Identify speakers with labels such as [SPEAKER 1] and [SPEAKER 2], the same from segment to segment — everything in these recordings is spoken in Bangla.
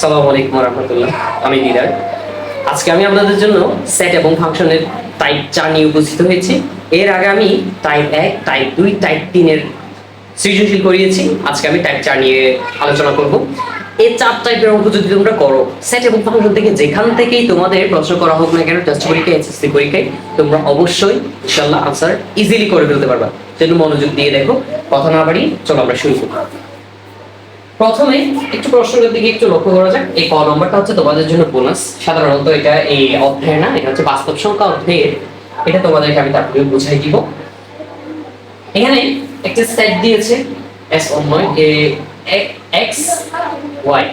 [SPEAKER 1] সালামু আলাইকুম রহমতুল্লাহ। আমি দিদার। আজকে আমি আপনাদের জন্য সেট এবং ফাংশনের টাইপ চার নিয়ে উপস্থিত হয়েছি। এর আগে আমি টাইপ এক টাইপ দুই টাইপ তিনের সৃজনশীল করিয়েছি। আজকে আমি টাইপ চার নিয়ে আলোচনা করব। এই চার টাইপের অঙ্ক যদি তোমরা করো সেট এবং ফাংশন থেকে যেখান থেকেই তোমাদের প্রশ্ন করা হোক না কেন টেস্ট পরীক্ষায় এসএসসি পরীক্ষায়, তোমরা অবশ্যই ইনশাল্লাহ আনসার ইজিলি করে ফেলতে পারবা। সেজন্য মনোযোগ দিয়ে দেখো। কথা না বাড়ি চলো আমরা শুরু করি। প্রথমে একটু প্রশ্নের দিকে একটু লক্ষ্য করা যাক। এই ক নম্বরটা হচ্ছে তোমাদের জন্য বোনাস সাধারণত এটা এই অধ্যায় না, এটা হচ্ছে বাস্তব সংখ্যা অধ্যায়ের। এটা তোমাদেরকে আমি তারপরে বুঝাই দিব। এখানে একটা সেট দিয়েছে S অন্যয় A x y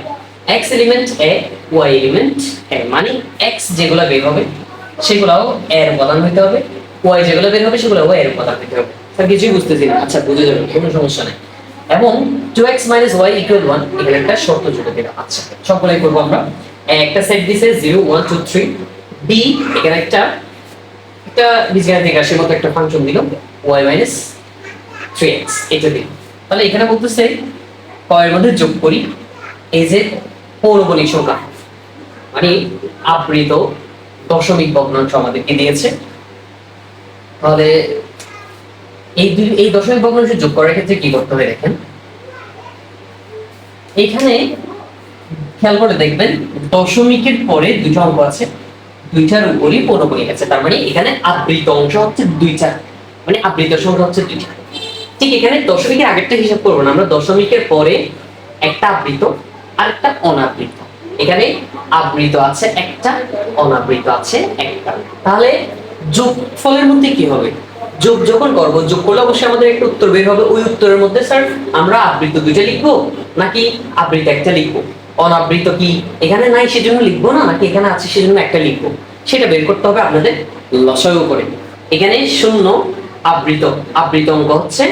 [SPEAKER 1] x element A y element A মানে এক্স যেগুলো বের হবে, সেগুলাও এর উপাদান হইতে হবে। ওয়াই যেগুলো বের হবে সেগুলো এর উপাদান হইতে হবে। স্যার, কিছুই বুঝতেছি না। আচ্ছা বুঝে যাবে, কোনো সমস্যা নেই। এবং two x minus y equal one এখানে একটা শর্ত জুড়ে দিলাম আচ্ছা সকলে করব আমরা। একটা সেট দিছে zero one two three B এখানে একটা একটা বীজগাণিতিক রাশির মতো একটা ফাংশন দিল ওয়াই মাইনাস থ্রি এক্স এটা দিল তাহলে এখানে বলতেছে কয়ের মধ্যে যোগ করি, এই যে পৌরবণিক সংখ্যা মানে আবৃত দশমিক ভগ্নাংশ আমাদেরকে দিয়েছে। তাহলে এই দুই, এই দশমিক ভগ্নাংশ যোগ করার ক্ষেত্রে কি করতে দেখেন? এখানে খেয়াল করে দেখবেন, দশমিকের পরে দুটো অঙ্ক আছে উপরই আছে, তার মানে এখানে আবৃত অংশ হচ্ছে মানে আবৃত সংখ্যা হচ্ছে ঠিক এখানে দশমিকের আগেরটা হিসাব করব না, আমরা দশমিকের পরে একটা আবৃত আর একটা অনাবৃত। এখানে আবৃত আছে একটা, অনাবৃত আছে একটা। তাহলে যোগ ফলের মধ্যে কি হবে? যোগ যখন করব, যোগ করলে অবশ্যই আমাদের একটা উত্তর বের হবে। ওই উত্তরের মধ্যে, স্যার, আমরা আবৃত দুইটা লিখব? নাকি আবৃত একটা লিখব? অনাবৃত কি? এখানে নাই সেজন্য লিখব না? নাকি এখানে আছে সেজন্য একটা লিখব? সেটা বের করতে হবে আপনাদের লসাগু করে এখানে শূন্য, আবৃত। আবৃত অঙ্ক হচ্ছে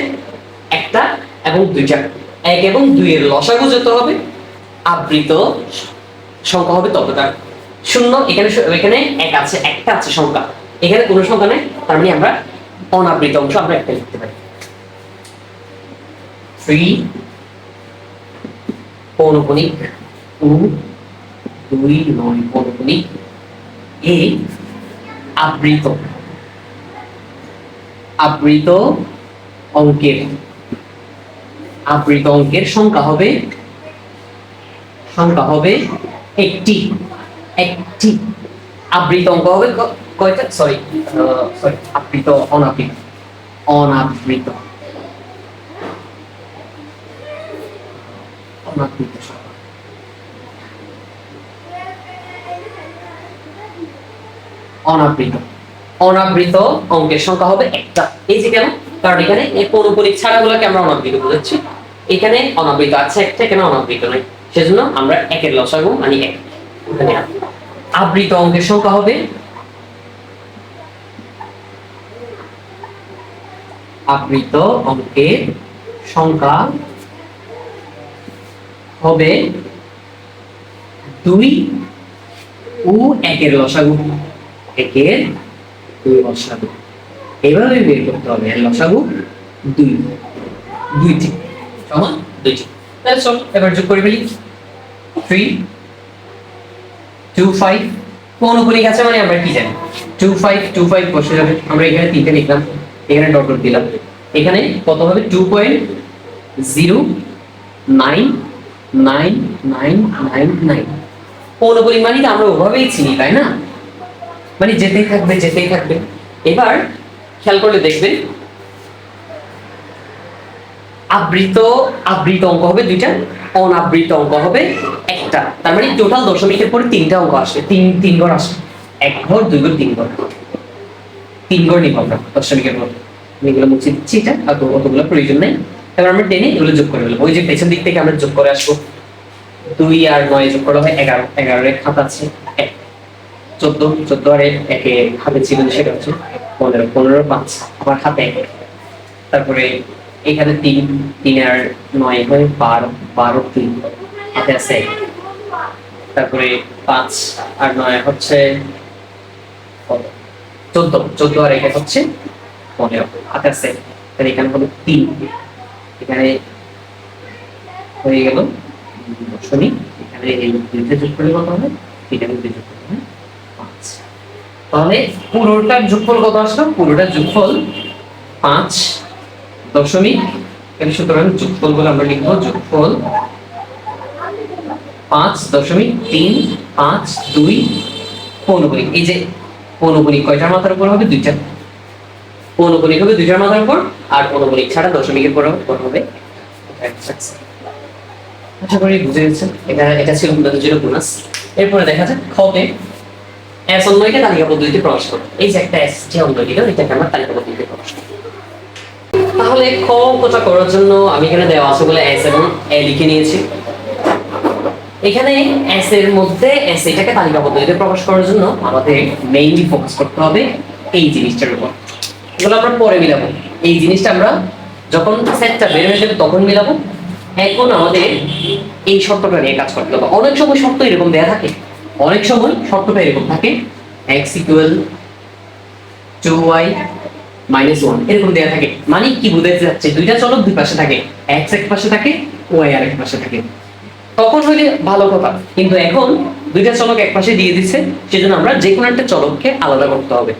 [SPEAKER 1] একটা এবং দুইটা। এক এবং দুইয়ের লসাগু যত হবে। আবৃত সংখ্যা হবে ততটা। শূন্য, এখানে এখানে এক আছে, একটা আছে সংখ্যা। এখানে কোনো সংখ্যা নেই, তার মানে আমরা অনাবৃত অংশ আমরা একটা লিখতে পারি। থ্রি টু দুই, নয় এ আবৃত। আবৃত অঙ্কের। আবৃত অঙ্কের সংখ্যা হবে সংখ্যা হবে একটি। একটি। আবৃত অঙ্ক হবে আবৃত, অনাবৃত। অনাবৃত। অনাবৃত অনাবৃত। অঙ্কের সংখ্যা হবে একটা। এই যে কেন? কারণ এখানে এই পৌনপণিক ছাড়াগুলোকে আমরা অনাবৃত বোঝাচ্ছি। এখানে অনাবৃত আছে একটা, এখানে অনাবৃত নাই। সেজন্য আমরা একের লসাগু মানে এক। আবৃত অঙ্কের সংখ্যা হবে আবৃত অঙ্কের সংখ্যা হবে দুই ও একের লসাগু। একের দুই লসাগু। এভাবে বের করতে হবে লসাগু দুই। দুইটি সমান দুইটি তাহলে চল, এবার যোগ করে ফেলি। থ্রি টু ফাইভ পৌনপণিক আছে মানে আমরা কি জানি? টু ফাইভ টু ফাইভ বসে যাবে। আমরা এখানে তিনটে লিখলাম। এখানে ডট ডট দিলাম। এখানে কত হবে? Two point zero nine nine nine nine nine পৌনপণিক মানে তো আমরা ওভাবেই চিনি, তাই না? মানে যেতেই থাকবে যেতেই থাকবে। এবার খেয়াল করলে দেখবেন আবৃত আবৃত অঙ্ক হবে দুইটা, অনাবৃত অঙ্ক হবে একটা। তার মানে টোটাল দশমিকের পরে তিনটা অঙ্ক আসবে। তিন তিন ঘর আসবে। এক ঘর, দুই ঘর, তিন ঘর। তিন ঘর নিব আমরা দশমিকের পর। আমি এগুলো মুছে দিচ্ছি এটা আর তো অতগুলো প্রয়োজন নেই। এবার আমরা টেনে এগুলো যোগ করে ফেলব। ওই যে পেছন দিক থেকে আমরা যোগ করে আসব। দুই আর নয় যোগ করা হয় এগারো। আছে। চোদ্দ। চোদ্দ আর একে হাতে ছিল সেটা হচ্ছে পনেরো। পনেরো পাঁচ। আবার হাতে এক। তারপরে এখানে তিন। তিন আর নয় হয় বারো। বারো তিন হাতে আছে তারপরে পাঁচ আর নয় হচ্ছে চোদ্দ। চোদ্দ আর একে হচ্ছে পনেরো, হাতে আছে। তাহলে এখানে হলো তিন। এখানে হয়ে গেল দশ দশমিক। এখানে এই দুইটা যোগ করলে কত হবে? এটা কিন্তু যোগ করলে পাঁচ। তাহলে পুরোটার যোগফল কত আসলো? পুরোটার যোগফল পাঁচ দশমিক। এর সুতরাং যোগফল বলে আমরা লিখব যোগফল পাঁচ দশমিক তিন পাঁচ দুই পৌনকণিক এই যে পৌনকণিক কয়টার মাথার উপর হবে? দুইটা। পৌনকণিক হবে দুইটার মাথার উপর আর পৌনকণিক ছাড়া দশমিকের পর হবে। আশা করি, বুঝে গেছে? এটা এটা ছিল জিরো বোনাস। এরপরে দেখা যাক খতে এস অন্যকে তালিকা পদ্ধতিতে প্রকাশ করো এই যে একটা এস যে অন্য এটাকে আমরা তালিকা পদ্ধতিতে প্রকাশ তাহলে খ কোটা করার জন্য আমি এখানে দেওয়া আছে বলে এস এবং এ লিখে নিয়েছি। এখানে এস এর মধ্যে এস এটাকে তালিকা পদ্ধতিতে প্রকাশ করার জন্য আমাদের মেইনলি ফোকাস করতে হবে এই জিনিসটার উপর। এগুলো আমরা পরে মিলাবো। এই জিনিসটা আমরা যখন সেটটা বের হয়ে যাবে তখন মিলাবো। এখন আমাদের এই শর্তটা নিয়ে কাজ করতে হবে। অনেক সময় শর্ত এরকম দেয়া থাকে। অনেক সময় শর্তটা এরকম থাকে। X equal two y minus one এরকম দেয়া থাকে। মানে কি বোঝাতে যাচ্ছে? দুইটা চলক দুই পাশে থাকে। এক্স এক পাশে থাকে ওয়াই আর এক পাশে থাকে। তখন হইলে ভালো কথা। কিন্তু এখন দুইটা চলক এক পাশে দিয়ে দিচ্ছে। সেজন্য আমরা যে কোনো একটা চলককে আলাদা করতে হবে।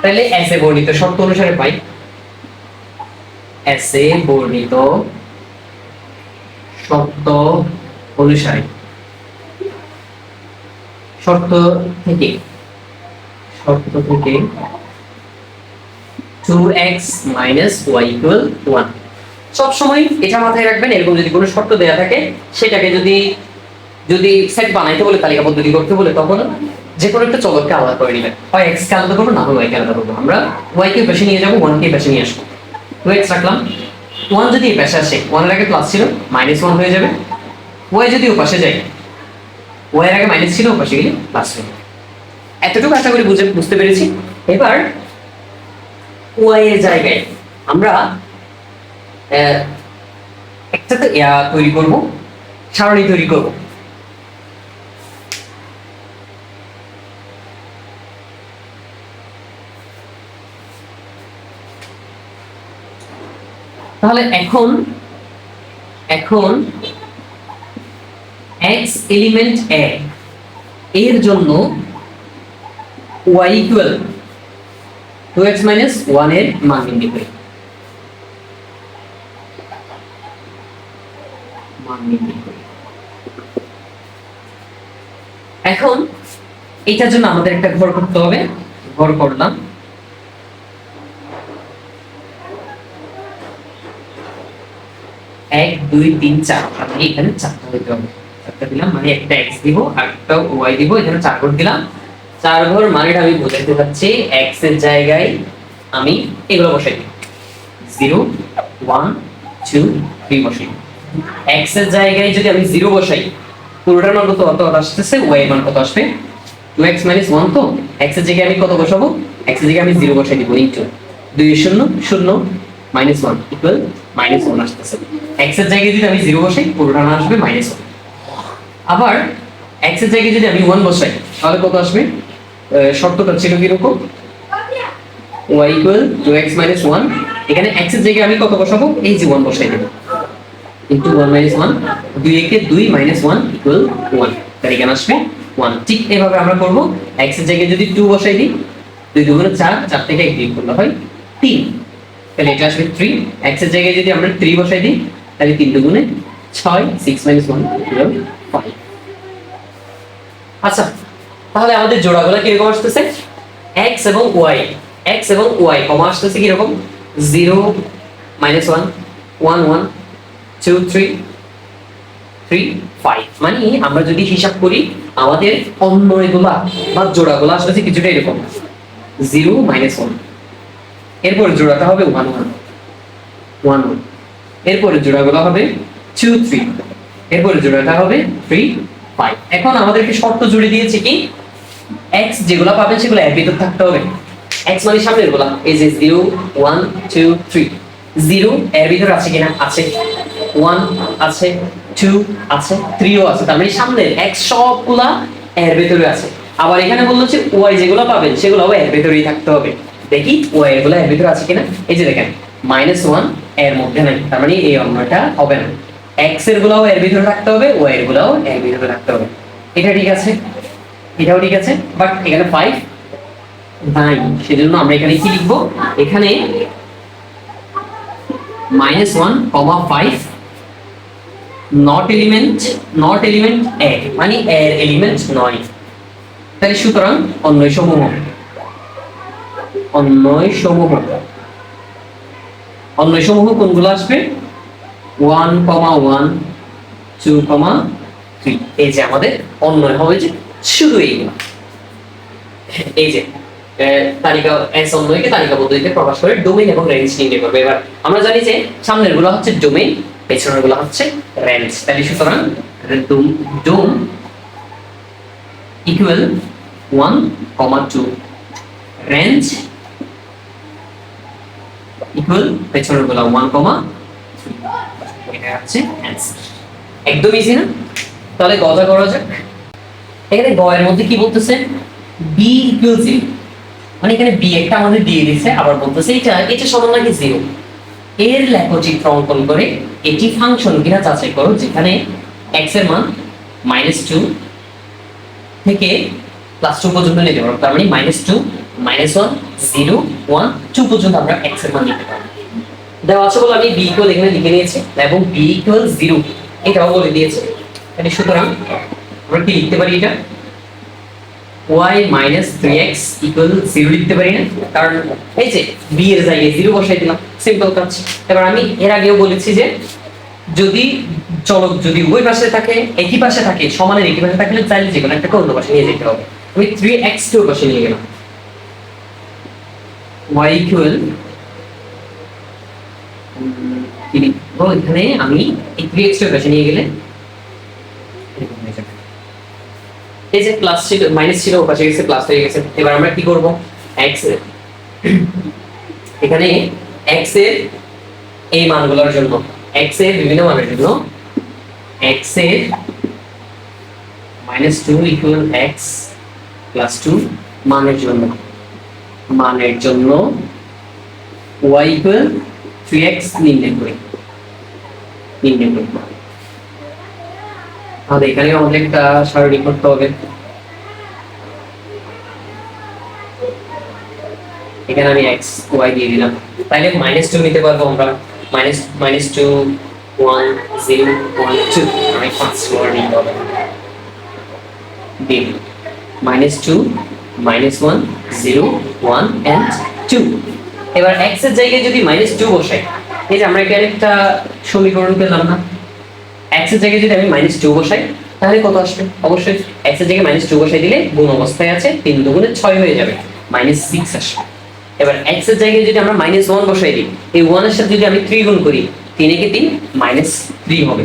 [SPEAKER 1] তাহলে এস এ বর্ণিত শর্ত অনুসারে পাই। এস এ বর্ণিত শর্ত অনুসারে। শর্ত থেকে শর্ত থেকে two x minus y equal one সবসময় এটা মাথায় রাখবেন, এরকম যদি কোনো শর্ত দেয়া থাকে, সেটাকে যদি যদি সেট বানাইতে বলে তালিকা পদ্ধতি করতে বলে, তখন যে কোনো একটা চলককে আলাদা করে নেবেন। হয় এক্স কে আলাদা করব, না হয় ওয়াই কে আলাদা করব। আমরা ওয়াই কে নিয়ে যাব ওয়ান কে পাশে নিয়ে আসব। টু এক্স রাখলাম। ওয়ান যদি এই পাশে আসে ওয়ানের আগে প্লাস ছিল মাইনাস ওয়ান হয়ে যাবে। ওয়াই যদি ও পাশে যায় ওয়াই এর আগে মাইনাস ছিল, ও পাশে গেলে প্লাস হয়ে যাবে। এতটুকু আশা করি বুঝে বুঝতে পেরেছি। এবার ওয়াই এর জায়গায় আমরা একটা তো তৈরি করব, সারণী তৈরি করব। তাহলে এখন এখন x এলিমেন্ট এ এর জন্য y equal two x minus ওয়ানের মান নির্ণয় করি। এখন এটার জন্য আমাদের একটা ঘর করতে হবে। ঘর করলাম। এক, দুই, তিন, চার। মানে এখানে চারটা হইতে হবে চারটা দিলাম মানে একটা এক্স দিব, একটা ওয়াই দিব, এখানে চার ঘর দিলাম। চার ঘর মানেটা আমি বোঝাতে চাচ্ছি এক্সের জায়গায় আমি এগুলো বসাই দিই। জিরো, ওয়ান, টু, থ্রি বসাই এক্সের জায়গায় যদি আমি জিরো বসাই, পুরোটার মান কত? কত আসতেছে ওয়াই মান কত আসবে? টু এক্স মাইনাস ওয়ান তো? এক্সের জায়গায় আমি কত বসাবো? এক্সের জায়গায় আমি জিরো বসাই দিব ইন্টু দুই শূন্য শূন্য minus one equal minus one আসতেছে। এক্সের জায়গায় যদি আমি জিরো বসাই, পুরোটা আসবে মাইনাস ওয়ান আবার এক্সের জায়গায় যদি আমি ওয়ান বসাই, তাহলে কত আসবে? শর্তটা ছিল কীরকম? y equal two x minus one এখানে x এর জায়গায় আমি কত বসাবো? এই যে ওয়ান বসাই দেবো। ইন্টু ওয়ান মাইনাস ওয়ান দুই একে দুই মাইনাস ওয়ান ইকুয়াল ওয়ান তাহলে এখানে আসবে ওয়ান ঠিক এভাবে আমরা করব। x এর জায়গায় যদি টু বসাই দিই, দুই দুগুণে চার চার থেকে এক বিয়োগ করলে হয় তিন। তাহলে এটা আসবে থ্রি এর জায়গায় যদি আমরা থ্রি বসাই দিই, তাহলে তিন দুগুণে ছয় six minus one equal five আচ্ছা তাহলে আমাদের জোড়াগুলো কীরকম আসতেছে? X এবং y, x এবং y, কমা আসতেছে কীরকম? Zero minus one one one two three three five মানে আমরা যদি হিসাব করি, আমাদের অন্য এগুলা বা জোড়াগুলো আসতেছে কিছুটা এরকম। জিরো মাইনাস ওয়ান এরপর জোড়াটা হবে ওয়ান ওয়ান ওয়ান ওয়ান এরপরে জোড়াগুলো হবে টু থ্রি এরপরে জোড়াটা হবে থ্রি ফাইভ এখন আমাদেরকে শর্ত জুড়ে দিয়েছে কি? এক্স যেগুলো পাবেন সেগুলো এর ভিতর থাকতে হবে। এক্স মানে সামনেরগুলা। এই যে zero one two three zero এর ভিতর আছে কিনা? আছে। ওয়ান আছে টু আছে থ্রিও আছে। তার মানে সামনের এক্স সবগুলা এর ভিতরে আছে। আবার এখানে বলল যে ওয়াই যেগুলো পাবেন সেগুলো এর ভিতরেই থাকতে হবে। দেখি ওয়াই এরগুলো এর ভিতরে আছে কিনা? এই যে দেখেন মাইনাস ওয়ানের মধ্যে নাই, তার মানে এই অন্যটা হবে না। এক্সের গুলাও এর ভিতরে রাখতে হবে ওয়াই এর গুলাও এর ভিতরে রাখতে হবে। এটা ঠিক আছে? এটাও ঠিক আছে? বাট এখানে ফাইভ নাই, সেজন্য আমরা এখানে কি লিখব? এখানে minus one comma five not element not element A মানে এর এলিমেন্ট নয়। তাহলে সুতরাং অন্য সমূহ অন্যয় সমূহ। অন্যয় সমূহ কোনগুলো আসবে? One comma one, two comma three. এই যে আমাদের অন্যয় হবে যে শুধু এইগুলো এই যে তালিকা, এস অন্যয়কে তালিকা পদ্ধতিতে প্রকাশ করে ডোমেইন এবং রেঞ্জ নির্ণয় করবে। এবার আমরা জানি যে সামনেরগুলো হচ্ছে ডোমেইন পেছনেরগুলো হচ্ছে রেঞ্জ তাহলে সুতরাং dom equal one comma two range equal পেছনেরগুলো one comma এটা হচ্ছে অ্যান্সার একদম ইজি না? তাহলে গজা করা যাক। এখানে গ এর মধ্যে কি বলতেছে? বি ইকুয়াল জিরো মানে এখানে বি একটা আমাদের দিয়ে আবার বলতেছে এটা এটা সমান নাকি জিরো এর লেখচিত্র অঙ্কন করে এটি ফাংশন কিনা যাচাই করো, যেখানে এক্সের মান মাইনাস টু থেকে প্লাস টু পর্যন্ত নিতে পারব তার মানে minus two minus one, zero, one, two পর্যন্ত আমরা এক্সের মান নিতে পারব। দেওয়া আছে বলে আমি বি ইকুয়াল এখানে লিখে নিয়েছি এবং বি ইকুয়াল জিরো এটাও বলে দিয়েছে। তাহলে সুতরাং আমরা কি লিখতে পারি এটা? y minus three x equal zero লিখতে পারি না। কারণ এই যে b এর জায়গায় জিরো বসাই দিলাম সিম্পল কাজ। এবার আমি এর আগেও বলেছি যে যদি চলক যদি উভয় পাশে থাকে, একই পাশে থাকে, সমানের একই পাশে থাকলে চাইলে যে কোনো একটা অন্য পাশে নিয়ে যেতে হবে। আমি থ্রি এক্স টু পাশে নিয়ে গেলাম। Y ইকুয়াল এখানে আমি এই থ্রি এক্স টু পাশে নিয়ে গেলে এই যে প্লাস ছিল মাইনাস ছিল, ওপাশে গেছে প্লাস হয়ে গেছে। এবার আমরা কি করব? এর। এখানে x এর এই মানগুলোর জন্য, x এর বিভিন্ন মানের জন্য x এর minus two equal x plus two মানের জন্য। মানের জন্য y ইকুয়াল থ্রি এক্স নির্ণয় করি। নির্ণয় করি। তাহলে এখানে আমাদের একটা সারণী করতে হবে। এখানে আমি এক্স ওয়াই দিয়ে দিলাম। তাহলে মাইনাস টু নিতে পারব আমরা। Minus minus two one zero one two আমি পাঁচ ওয়ার নিতে হবে দিন minus two minus one zero one and two এবার এক্সের জায়গায় যদি মাইনাস টু বসাই, এই যে আমরা এখানে একটা সমীকরণ পেলাম না। এক্সের জায়গায় যদি আমি মাইনাস টু বসাই, তাহলে কত আসবে? অবশ্যই এক্সের জায়গায় মাইনাস টু বসাই দিলে গুণ অবস্থায় আছে, তিন দুগুণে ছয় হয়ে যাবে মাইনাস সিক্স আসবে। এবার এক্সের জায়গায় যদি আমরা মাইনাস ওয়ান বসাই দিই, এই ওয়ানের সাথে যদি আমি থ্রি গুণ করি, তিনে কি তিন? মাইনাস থ্রি হবে।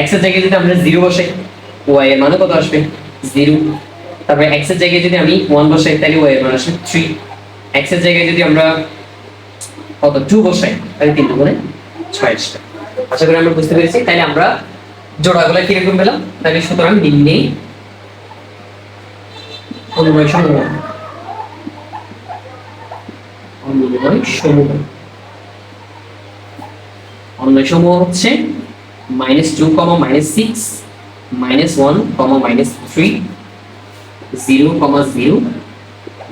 [SPEAKER 1] এক্সের জায়গায় যদি আমরা জিরো বসাই ওয়াই এর মানে কত আসবে? জিরো তারপরে এক্সের জায়গায় যদি আমি ওয়ান বসাই, তাহলে ওয়াই এর মান আসবে থ্রি এক্সের জায়গায় যদি আমরা কত টু বসাই, তাহলে তিন দুগুণে ছয় আসবে। আশা করি আমরা বুঝতে পেরেছি। তাহলে আমরা জোড়াগুলো কীরকম পেলাম? তাহলে সুতরাং নিম্নে অনুময় সমূহ। অনুময় সমূহ। অনুময় সমূহ হচ্ছে minus two comma minus six minus one comma minus three zero comma zero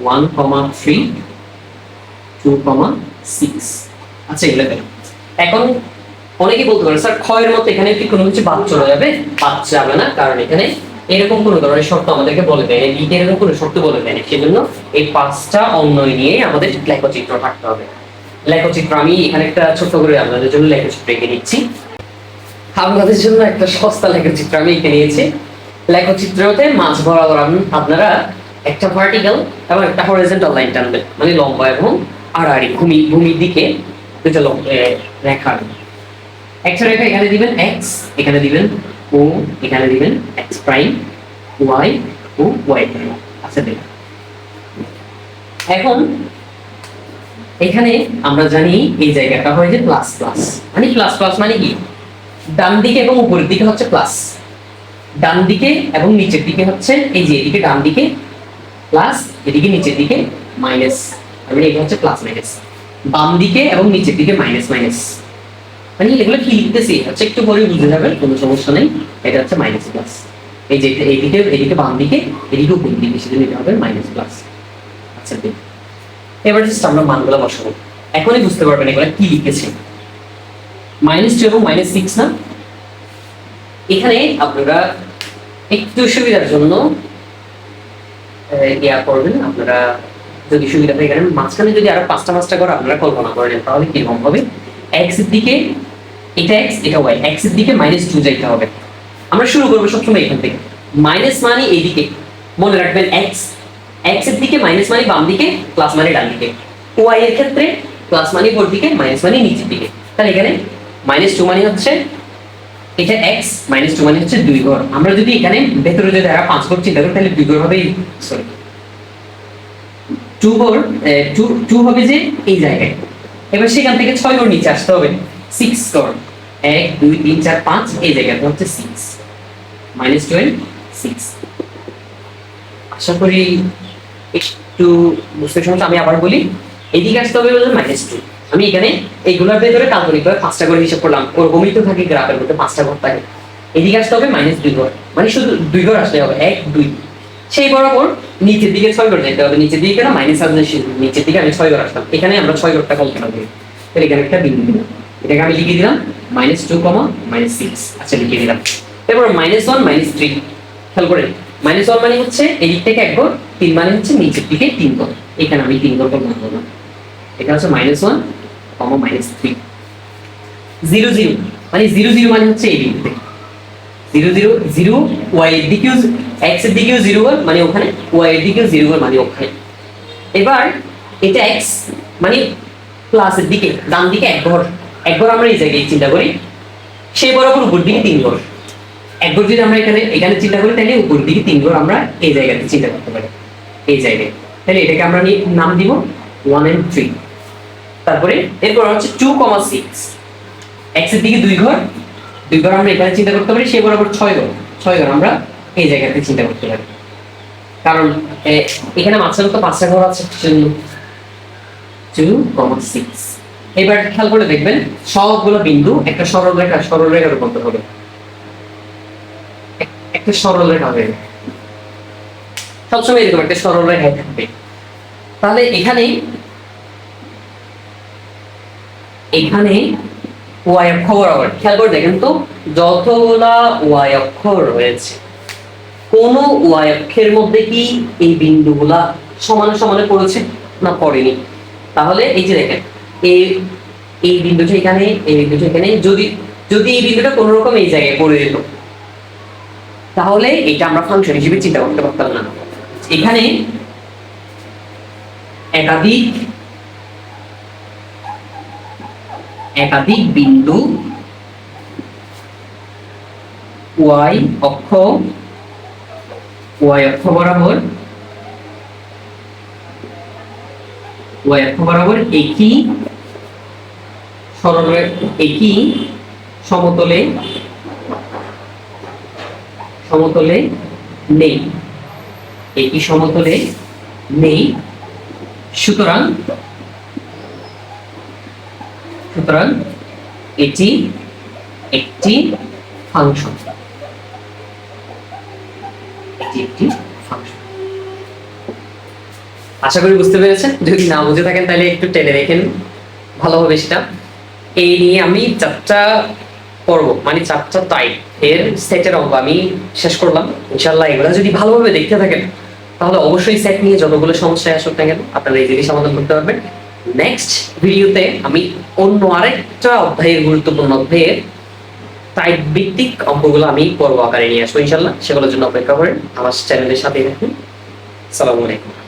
[SPEAKER 1] one comma three two comma six আচ্ছা এগুলো পেলাম এখন অনেকে বলতে পারে, স্যার, ক্ষয়ের মতো এখানে কি কোনো কিছু বাদ চলে যাবে? বাদ যাবে না, কারণ এখানে এরকম কোনো ধরনের শর্ত আমাদেরকে বলে দেয় লিখে এরকম কোনো শর্ত বলে দেয় সেজন্য এই পাঁচটা অন্যয় নিয়ে আমাদের লেখচিত্র থাকতে হবে। লেখচিত্র, আমি এখানে একটা ছোট্ট করে আপনাদের জন্য লেখচিত্র এঁকে নিচ্ছি। আপনাদের জন্য একটা সস্তা লেখচিত্র আমি এঁকে নিয়েছি। লেখচিত্রতে মাঝ বরাবর আপ- আপনারা একটা ভার্টিক্যাল এবং একটা হরিজন্টাল লাইন টানবেন মানে লম্বা এবং আড়াআড়ি ভূমি ভূমির দিকে দুটো লম- এ, রেখা। একটা রেখা এখানে দিবেন এক্স এখানে দিবেন ও এখানে দিবেন এক্স প্রাইম ওয়াই ও ওয়াই প্রাইম আচ্ছা দেখুন। এখন এখানে আমরা জানি এই জায়গাটা হয় যে প্লাস প্লাস মানে প্লাস প্লাস মানে কি? ডান দিকে এবং উপরের দিকে হচ্ছে প্লাস ডান দিকে এবং নিচের দিকে হচ্ছে এই যে এদিকে ডান দিকে প্লাস এদিকে নিচের দিকে মাইনাস মানে এটা হচ্ছে প্লাস মাইনাস বাম দিকে এবং নিচের দিকে মাইনাস মাইনাস মানে এগুলো কি লিখতেছি? হচ্ছে একটু পরে বুঝে যাবে, কোনো সমস্যা নেই। এটা হচ্ছে মাইনাস প্লাস এই যে এদিকে এদিকে বাম দিকে, এদিকে উপর দিকে, সেটা নিতে হবে মাইনাস প্লাস আচ্ছা এবার জাস্ট আমরা মানগুলো বসাবো। এখনই বুঝতে পারবেন এগুলো কি লিখেছে। মাইনাস টু এবং মাইনাস সিক্স না? এখানে আপনারা একটু সুবিধার জন্য ইয়া করবেন, আপনারা যদি সুবিধা হয় এখানে মাঝখানে যদি আরও পাঁচটা পাঁচটা করে আপনারা কল্পনা করে নেন, তাহলে কীরকম হবে? এক্সের দিকে, এটা এক্স এটা ওয়াই এক্সের দিকে মাইনাস টু যাইতে হবে। আমরা শুরু করব সবসময় এখান থেকে। মাইনাস মানে এইদিকে মনে রাখবেন এক্স এক্সের দিকে মাইনাস মানে বাম দিকে প্লাস মানে ডান দিকে। ওয়াই এর ক্ষেত্রে প্লাস মানে উপর দিকে মাইনাস মানে নিচের দিকে। তাহলে এখানে মাইনাস টু মানে হচ্ছে এটা এক্স মাইনাস টু মানে হচ্ছে দুই ঘর। আমরা যদি এখানে ভেতরে যদি আরও পাঁচ ঘর চিন্তা করি, তাহলে দুই ঘর হবে সরি টু ঘর টু টু হবে যে এই জায়গায়। এবার সেখান থেকে ছয় ঘর নিচে আসতে হবে। সিক্স ঘর। এক, দুই, তিন, চার, পাঁচ, এই জায়গাটা হচ্ছে সিক্স মাইনাস টুয়েলভ সিক্স আশা করি একটু বুঝতে সমস্যা, আমি আবার বলি। এদিকে আসতে হবে মাইনাস টু আমি এখানে এইগুলোর ভেতরে কাল্পনিকভাবে পাঁচটা করে হিসাব করলাম। ওরকমই তো থাকে গ্রাফের মধ্যে পাঁচটা ঘর থাকে। এদিকে আসতে হবে মাইনাস দুই ঘর। মানে শুধু দুই ঘর আসলে হবে, এক, দুই। সেই বরাবর নিচের দিকে ছয় ঘর যেতে হবে। নিচের দিকে কেন? মাইনাস আসলে নিচের দিকে আমি ছয় ঘর আসলাম। এখানে আমরা ছয় ঘরটা কল্পনা করি। তাহলে এখানে একটা বিন্দু দিলাম। এটাকে আমি লিখে দিলাম minus two comma minus six আচ্ছা লিখে দিলাম। এবার মাইনাস ওয়ান মাইনাস থ্রি খেয়াল করে মাইনাস ওয়ান মানে হচ্ছে এদিক থেকে এক ঘর, তিন মানে হচ্ছে নিচের দিকে তিন ঘর। এখানে আমি তিন ঘর কল্পনা করলাম। এখানে হচ্ছে minus one comma minus three zero zero মানে জিরো জিরো মানে হচ্ছে এই বিন্দুতে জিরো জিরো জিরো ওয়াই এর দিকেও এক্সের দিকেও জিরো ঘর মানে ওখানে ওয়াই এর দিকেও জিরো ঘর মানে ওখানে। এবার এটা এক্স মানে প্লাসের দিকে, ডান দিকে এক ঘর। এক ঘর আমরা এই জায়গায় চিন্তা করি। সেই বরাবর উপর দিকে তিন ঘর। এক ঘর যদি আমরা এখানে এখানে চিন্তা করি, তাহলে উপর দিকে তিন ঘর আমরা এই জায়গাতে চিন্তা করতে পারি। এই জায়গায়। তাহলে এটাকে আমরা নাম দিব ওয়ান এন্ড থ্রি তারপরে এরপর হচ্ছে টু কমা সিক্স এক্সের দিকে দুই ঘর দুই ঘর আমরা এখানে চিন্তা করতে পারি, সে বরাবর ছয় ঘর ছয় ঘর আমরা এই জায়গাতে চিন্তা করতে পারি। কারণ এখানে মাঝখানে তো পাঁচটা ঘর আছে জন্য টু কমা সিক্স এবার খেয়াল করে দেখবেন, সবগুলো বিন্দু একটা সরল রেখা, সরল রেখার রূপান্তর হবে। একটা সরল রেখা হবে। সবসময় এরকম একটা সরল রেখায় থাকবে। তাহলে এখানে এখানে ওয়াই অক্ষ বরাবর খেয়াল করে দেখেন তো, যতগুলা ওয়াই অক্ষ রয়েছে, কোন ওয়াই অক্ষের মধ্যে কি এই বিন্দুগুলা সমানে সমানে পড়েছে না পড়েনি? তাহলে এই যে দেখেন এই এই বিন্দুটা এখানে, এই বিন্দুটা এখানে, যদি যদি এই বিন্দুটা কোন রকম এই জায়গায় পড়ে যেত, তাহলে এটা আমরা ফাংশন হিসেবে চিন্তা করতে পারতাম না। এখানে একাধিক একাধিক বিন্দু ওয়াই অক্ষ ওয়াই অক্ষ বরাবর, ওয়াই অক্ষ বরাবর একই সরল একই সমতলে সমতলে নেই, একই সমতলে নেই। সুতরাং সুতরাং এটি একটি ফাংশন আশা করি বুঝতে পেরেছেন। যদি না বুঝে থাকেন, তাহলে একটু টেনে দেখেন ভালো হবে সেটা। এই নিয়ে আমি চারটা পর্ব মানে চারটা টাইপের সেটের অঙ্ক আমি শেষ করলাম। ইনশাল্লাহ এগুলো যদি ভালোভাবে দেখতে থাকেন, তাহলে অবশ্যই সেট নিয়ে যতগুলো সমস্যায় আসুক না কেন, আপনারা ইজিলি সমাধান করতে পারবেন। নেক্সট ভিডিওতে আমি অন্য আরেকটা অধ্যায়ের গুরুত্বপূর্ণ অধ্যায়ের টাইপ ভিত্তিক অঙ্কগুলো আমি পর্ব আকারে নিয়ে আসব ইনশাল্লাহ সেগুলোর জন্য অপেক্ষা করেন। আমার চ্যানেলের সাথে থাকুন। সালামু আলাইকুম।